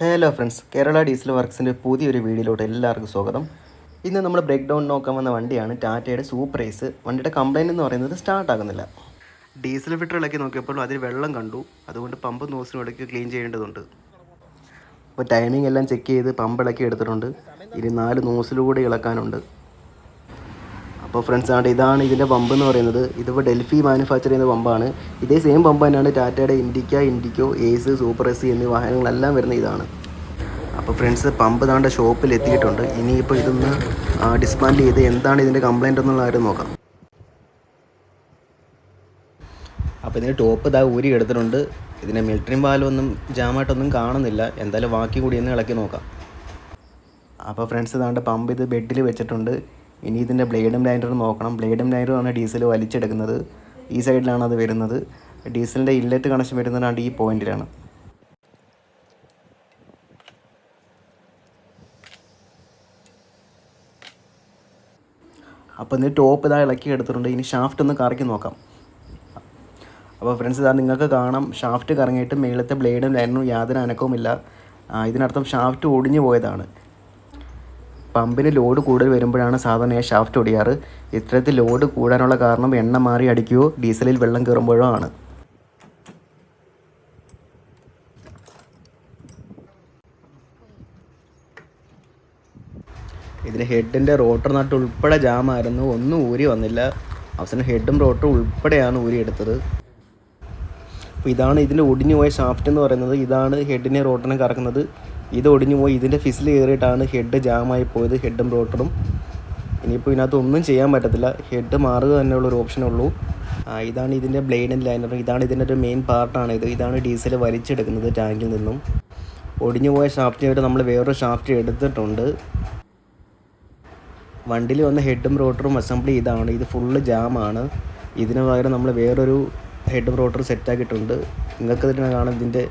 Hello friends Kerala diesel വർക്ക്സിന്റെ പുതിയൊരു വീഡിയോയിലോട്ട് എല്ലാവർക്കും സ്വാഗതം. ഇന്ന് നമ്മൾ ബ്രേക്ക് ഡൗൺ നോക്കാൻ വന്ന വണ്ടിയാണ് ടാറ്റയുടെ സൂപ്പർ ഏസ്. വണ്ടിയുടെ കംപ്ലൈന്റ് എന്ന് പറയുന്നത് സ്റ്റാർട്ട് ആകുന്നില്ല. ഡീസൽ ഫിൽറ്റർ ഇളക്കി നോക്കിയപ്പോൾ അതിൽ വെള്ളം കണ്ടു. അതുകൊണ്ട് പമ്പ് നോസിനും ഇടയ്ക്ക് ക്ലീൻ ചെയ്യേണ്ടതുണ്ട്. അപ്പോൾ ടൈമിംഗ് എല്ലാം ചെക്ക് ചെയ്ത് പമ്പ് ഇളക്കി എടുത്തിട്ടുണ്ട്. ഇനി നാല് നോസിലൂടെ ഇളക്കാനുണ്ട്. അപ്പോൾ ഫ്രണ്ട്സ് ആണ് ഇതാണ് ഇതിന്റെ പമ്പ് എന്ന് പറയുന്നത്. ഇതിപ്പോൾ ഡൽഹി മാനുഫാക്ചർ ചെയ്യുന്ന പമ്പാണ്. ഇതേ സെയിം പമ്പ് തന്നെയാണ് ടാറ്റയുടെ Indica Indigo Ace super ace എന്നീ വാഹനങ്ങളെല്ലാം വരുന്ന ഇതാണ്. അപ്പോൾ ഫ്രണ്ട്സ് പമ്പ് താണ്ട ഷോപ്പിൽ എത്തിയിട്ടുണ്ട്. ഇനിയിപ്പോൾ ഇതൊന്ന് ഡിസ്പാൻഡ് ചെയ്ത് എന്താണ് ഇതിന്റെ കംപ്ലയിന്റ് എന്നുള്ള കാര്യം നോക്കാം. അപ്പോൾ ഇതിന്റെ ടോപ്പ് ഇതാ ഊരി എടുത്തിട്ടുണ്ട്. ഇതിന്റെ മിലിറ്ററി പാലൊന്നും ജാമായിട്ടൊന്നും കാണുന്നില്ല. എന്തായാലും ബാക്കി കൂടി ഒന്ന് ഇളക്കി നോക്കാം. അപ്പോൾ ഫ്രണ്ട്സ് ഇതാണ്ട് പമ്പ് ഇത് ബെഡിൽ വെച്ചിട്ടുണ്ട്. ഇനി ഇതിന്റെ ബ്ലേഡും ലൈനറും നോക്കണം. ബ്ലേഡും ലൈനറുമാണ് ഡീസൽ വലിച്ചെടുക്കുന്നത്. ഈ സൈഡിലാണ് അത് വരുന്നത്. ഡീസലിന്റെ ഇല്ലറ്റ് കണക്ഷൻ വരുന്നതാണ് ഈ പോയിന്റിലാണ്. അപ്പോൾ ഇന്ന് ടോപ്പ് ഇതാ ഇളക്കി എടുത്തിട്ടുണ്ട്. ഇനി ഷാഫ്റ്റ് ഒന്ന് കറക്കി നോക്കാം. അപ്പോൾ ഫ്രണ്ട്സ് ഇതാ നിങ്ങൾക്ക് കാണാം. ഷാഫ്റ്റ് കറങ്ങിയിട്ട് മേളത്തെ ബ്ലേഡും ലൈനറും യാതൊരു അനക്കവുമില്ല. ഇതിനർത്ഥം ഷാഫ്റ്റ് ഒടിഞ്ഞു പോയതാണ്. പമ്പിന് ലോഡ് കൂടുതൽ വരുമ്പോഴാണ് സാധാരണ ഷാഫ്റ്റ് ഒടിയാറ് ഇത്തരത്തിൽ ലോഡ് കൂടാനുള്ള കാരണം എണ്ണ മാറി അടിക്കുകയോ ഡീസലിൽ വെള്ളം കയറുമ്പോഴോ ആണ്. ഇതിന് ഹെഡിന്റെ റോട്ടർ നട്ട് ഉൾപ്പെടെ ജാമായിരുന്നു. ഒന്നും ഊരി വന്നില്ല. അവസാനം ഹെഡും റോട്ടറും ഉൾപ്പെടെയാണ് ഊരി എടുത്തത് അപ്പോൾ ഇതാണ് ഇതിന്റെ ഒടിഞ്ഞു പോയ ഷാഫ്റ്റ് എന്ന് പറയുന്നത്. ഇതാണ് ഹെഡിനെ റോട്ടറിനെ കറക്കുന്നത്. ഇത് ഒടിഞ്ഞു പോയി. ഇതിന്റെ ഫിസിൽ കയറിയിട്ടാണ് ഹെഡ് ജാമായി പോയത് ഹെഡും റോട്ടറും ഇനിയിപ്പോൾ ഇതിനകത്ത് ഒന്നും ചെയ്യാൻ പറ്റത്തില്ല. ഹെഡ് മാറുക തന്നെയുള്ള ഒരു ഓപ്ഷനേ ഉള്ളൂ. ഇതാണ് ഇതിന്റെ ബ്ലേഡും ലൈനറും ഇതാണ് ഇതിന്റെ ഒരു മെയിൻ പാർട്ടാണ് ഇത്. ഇതാണ് ഡീസൽ വലിച്ചെടുക്കുന്നത് ടാങ്കിൽ നിന്നും. ഒടിഞ്ഞു പോയ ഷാഫ്റ്റിനായിട്ട് നമ്മൾ വേറൊരു ഷാഫ്റ്റ് എടുത്തിട്ടുണ്ട്. വണ്ടിയിൽ വന്ന ഹെഡും റോട്ടറും അസംബ്ലി ഇതാണ് ഇത് ഫുള്ള് ജാമാണ് ഇതിന് പകരം നമ്മൾ വേറൊരു ഹെഡും റോട്ടറും സെറ്റാക്കിയിട്ടുണ്ട് നിങ്ങൾക്ക് തന്നെ കാണാം. ഇതിന്റെ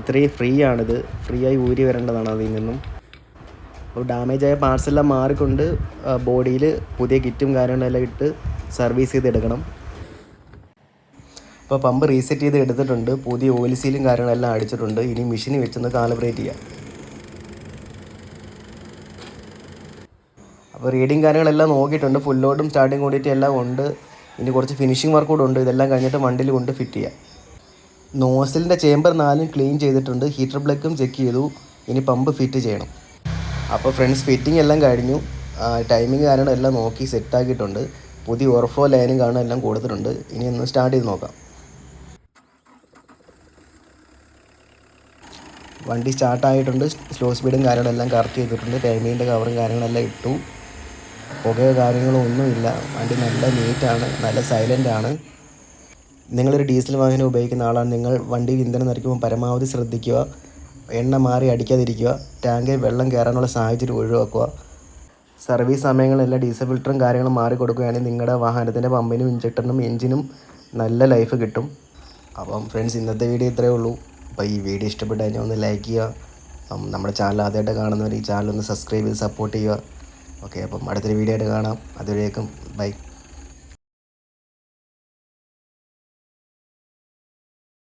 ഇത്രയും ഫ്രീ ആണിത് ഫ്രീ ആയി ഊരി വരേണ്ടതാണ് അതിൽ നിന്നും. അപ്പോൾ ഡാമേജ് ആയ പാർട്സ് എല്ലാം മാറിക്കൊണ്ട് ബോഡിയിൽ പുതിയ കിറ്റും കാര്യങ്ങളെല്ലാം ഇട്ട് സർവീസ് ചെയ്തെടുക്കണം. അപ്പോൾ പമ്പ് റീസെറ്റ് ചെയ്ത് എടുത്തിട്ടുണ്ട്. പുതിയ ഓയിൽ സീലും കാര്യങ്ങളെല്ലാം അടിച്ചിട്ടുണ്ട്. ഇനി മെഷീൻ വെച്ചൊന്ന് കാലിബ്രേറ്റ് ചെയ്യാം. അപ്പോൾ റീഡിങ് കാര്യങ്ങളെല്ലാം നോക്കിയിട്ടുണ്ട്. ഫുൾ ലോഡും സ്റ്റാർട്ടിങ് ക്വാണ്ടിറ്റി എല്ലാം ഉണ്ട്. ഇനി കുറച്ച് ഫിനിഷിംഗ് വർക്ക് കൂടെ ഉണ്ട്. ഇതെല്ലാം കഴിഞ്ഞിട്ട് വണ്ടിയിൽ കൊണ്ട് ഫിറ്റ് ചെയ്യാം. നോസിലിന്റെ ചേമ്പർ നാലും ക്ലീൻ ചെയ്തിട്ടുണ്ട്. ഹീറ്റർ ബ്ലക്കും ചെക്ക് ചെയ്തു. ഇനി പമ്പ് ഫിറ്റ് ചെയ്യണം. അപ്പോൾ ഫ്രണ്ട്സ് ഫിറ്റിംഗ് എല്ലാം കഴിഞ്ഞു. ടൈമിങ് കാരണം എല്ലാം നോക്കി സെറ്റാക്കിയിട്ടുണ്ട് പുതിയ ഓവർഫ്ലോ ലൈനും കാണും എല്ലാം കൊടുത്തിട്ടുണ്ട്. ഇനി ഒന്ന് സ്റ്റാർട്ട് ചെയ്ത് നോക്കാം. വണ്ടി സ്റ്റാർട്ടായിട്ടുണ്ട് സ്ലോ സ്പീഡും കാര്യങ്ങളെല്ലാം കറക്റ്റ് ചെയ്തിട്ടുണ്ട്. ടൈമിങ്ങിന്റെ കവറും കാര്യങ്ങളെല്ലാം ഇട്ടു. പുകയോ കാര്യങ്ങളോ ഒന്നുമില്ല. വണ്ടി നല്ല നീറ്റാണ് നല്ല സൈലന്റ് ആണ്. നിങ്ങളൊരു ഡീസൽ വാഹനം ഉപയോഗിക്കുന്ന ആളാണ്. നിങ്ങൾ വണ്ടി ഇന്ധനം നിറയ്ക്കുമ്പോൾ പരമാവധി ശ്രദ്ധിക്കുക. എണ്ണ മാറി അടിക്കാതിരിക്കുക. ടാങ്കിൽ വെള്ളം കയറാനുള്ള സാഹചര്യം ഒഴിവാക്കുക. സർവീസ് സമയങ്ങളിലെല്ലാം ഡീസൽ ഫിൽറ്ററും കാര്യങ്ങളും മാറി കൊടുക്കുകയാണെങ്കിൽ നിങ്ങളുടെ വാഹനത്തിന്റെ പമ്പിനും ഇഞ്ചക്ടറിനും എഞ്ചിനും നല്ല ലൈഫ് കിട്ടും. അപ്പം ഫ്രണ്ട്സ് ഇന്നത്തെ വീഡിയോ ഇത്രയേ ഉള്ളൂ. അപ്പോൾ ഈ വീഡിയോ ഇഷ്ടപ്പെട്ട് കഴിഞ്ഞാൽ ഒന്ന് ലൈക്ക് ചെയ്യുക. നമ്മുടെ ചാനൽ ആദ്യമായിട്ട് കാണുന്നവർ ഈ ചാനൽ ഒന്ന് സബ്സ്ക്രൈബ് ചെയ്ത് സപ്പോർട്ട് ചെയ്യുക. ഓക്കെ അപ്പം അടുത്തൊരു വീഡിയോ ആയിട്ട് കാണാം. അതുവരേക്കും ബൈ.